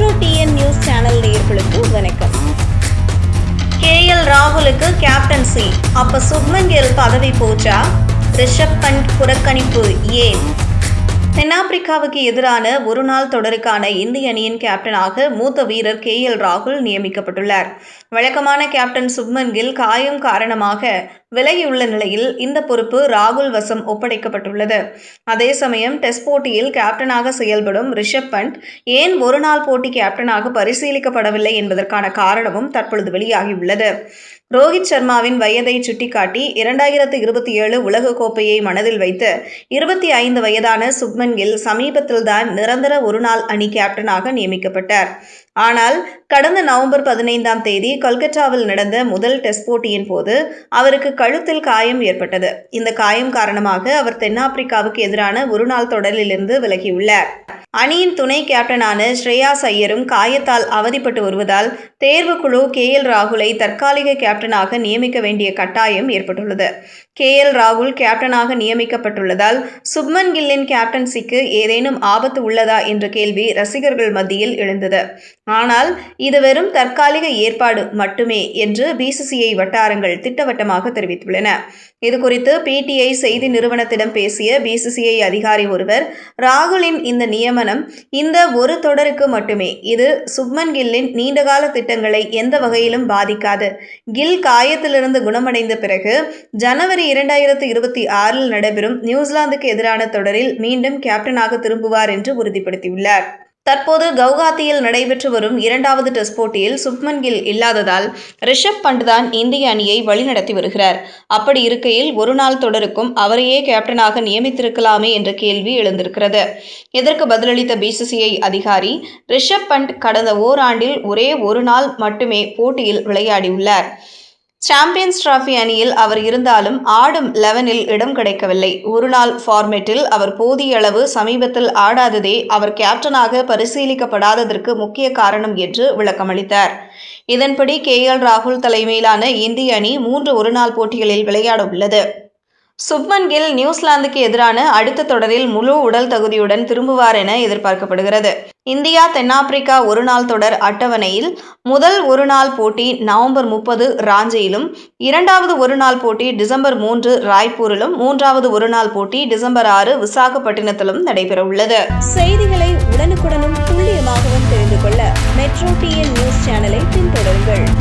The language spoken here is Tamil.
மெட்ரோ டிஎன் நியூஸ் சேனல் நேர்களுக்கு வணக்கம். கேஎல் ராகுலுக்கு கேப்டன்சி அப்ப சுப்மன் பதவி போச்சா? ரிஷப் பண்ட் புறக்கணிப்பு ஏன்? தென்னாப்பிரிக்காவுக்கு எதிரான ஒருநாள் தொடருக்கான இந்திய அணியின் கேப்டனாக மூத்த வீரர் கே எல் ராகுல் நியமிக்கப்பட்டுள்ளார். வழக்கமான கேப்டன் சுப்மன் கில் காயம் காரணமாக விலகியுள்ள நிலையில் இந்த பொறுப்பு ராகுல் வசம் ஒப்படைக்கப்பட்டுள்ளது. அதே சமயம் டெஸ்ட் போட்டியில் கேப்டனாக செயல்படும் ரிஷப் பண்ட் ஏன் ஒருநாள் போட்டி கேப்டனாக பரிசீலிக்கப்படவில்லை என்பதற்கான காரணமும் தற்பொழுது வெளியாகியுள்ளது. ரோஹித் சர்மாவின் வயதை சுட்டிக்காட்டி இரண்டாயிரத்து இருபத்தி ஏழு உலகக்கோப்பையை மனதில் வைத்து இருபத்தி ஐந்து வயதான சுப்மன் கில் சமீபத்தில்தான் நிரந்தர ஒருநாள் அணி கேப்டனாக நியமிக்கப்பட்டார். ஆனால் கடந்த நவம்பர் பதினைந்தாம் தேதி கொல்கத்தாவில் நடந்த முதல் டெஸ்ட் போட்டியின் போது அவருக்கு கழுத்தில் காயம் ஏற்பட்டது. இந்த காயம் காரணமாக அவர் தென்னாப்பிரிக்காவுக்கு எதிரான ஒருநாள் தொடரிலிருந்து விலகியுள்ளார். அணியின் துணை கேப்டனான ஸ்ரேயாஸ் ஐயரும் காயத்தால் அவதிப்பட்டு வருவதால் தேர்வுக்குழு கே எல் ராகுலை தற்காலிக கேப்டனாக நியமிக்க வேண்டிய கட்டாயம் ஏற்பட்டுள்ளது. கே எல் ராகுல் கேப்டனாக நியமிக்கப்பட்டுள்ளதால் சுப்மன் கில்லின் கேப்டன்சிக்கு ஏதேனும் ஆபத்து உள்ளதா என்ற கேள்வி ரசிகர்கள் மத்தியில் எழுந்தது. ஆனால் இது வெறும் தற்காலிக ஏற்பாடு மட்டுமே என்று பிசிசிஐ வட்டாரங்கள் திட்டவட்டமாக தெரிவித்துள்ளன. இதுகுறித்து பிடிஐ செய்தி நிறுவனத்திடம் பேசிய பிசிசிஐ அதிகாரி ஒருவர் ராகுலின் இந்த நியமனம் இந்த ஒரு தொடருக்கு மட்டுமே. இது சுப்மன் கில்லின் நீண்டகால திட்டங்களை எந்த வகையிலும் பாதிக்காது. கில் காயத்திலிருந்து குணமடைந்த பிறகு ஜனவரி இரண்டாயிரத்து இருபத்தி ஆறில் நடைபெறும் நியூசிலாந்துக்கு எதிரான தொடரில் மீண்டும் கேப்டனாக திரும்புவார் என்று உறுதிப்படுத்தியுள்ளார். தற்போது கவுகாத்தியில் நடைபெற்று வரும் இரண்டாவது டெஸ்ட் போட்டியில் சுப்மன் கில் இல்லாததால் ரிஷப் பண்ட் தான் இந்திய அணியை வழிநடத்தி வருகிறார். அப்படி இருக்கையில் ஒரு நாள் தொடருக்கும் அவரையே கேப்டனாக நியமித்திருக்கலாமே என்ற கேள்வி எழுந்திருக்கிறது. இதற்கு பதிலளித்த பிசிசிஐ அதிகாரி ரிஷப் பண்ட் கடந்த ஓராண்டில் ஒரே ஒரு நாள் மட்டுமே போட்டியில் விளையாடியுள்ளார். சாம்பியன்ஸ் டிராஃபி அணியில் அவர் இருந்தாலும் ஆடும் லெவனில் இடம் கிடைக்கவில்லை. ஒருநாள் ஃபார்மேட்டில் அவர் போதிய அளவு சமீபத்தில் ஆடாததே அவர் கேப்டனாக பரிசீலிக்கப்படாததற்கு முக்கிய காரணம் என்று விளக்கமளித்தார். இதன்படி கே எல் ராகுல் தலைமையிலான இந்திய அணி மூன்று ஒருநாள் போட்டிகளில் விளையாட உள்ளது. சுப்மன் கில் நியூசிலாந்துக்கு எதிரான அடுத்த தொடரில் முழு உடல் தகுதியுடன் திரும்புவார் என எதிர்பார்க்கப்படுகிறது. இந்தியா தென்னாப்பிரிக்கா ஒருநாள் தொடர் அட்டவணையில் முதல் ஒருநாள் போட்டி நவம்பர் முப்பது ராஞ்சியிலும் இரண்டாவது ஒருநாள் போட்டி டிசம்பர் மூன்று ராய்ப்பூரிலும் மூன்றாவது ஒருநாள் போட்டி டிசம்பர் ஆறு விசாகப்பட்டினத்திலும் நடைபெறவுள்ளது. செய்திகளை உடனுக்குடனும் துல்லியமாகவும் தெரிந்து கொள்ள மெட்ரோ டிஎன் நியூஸ் சேனலை பின்தொடருங்கள்.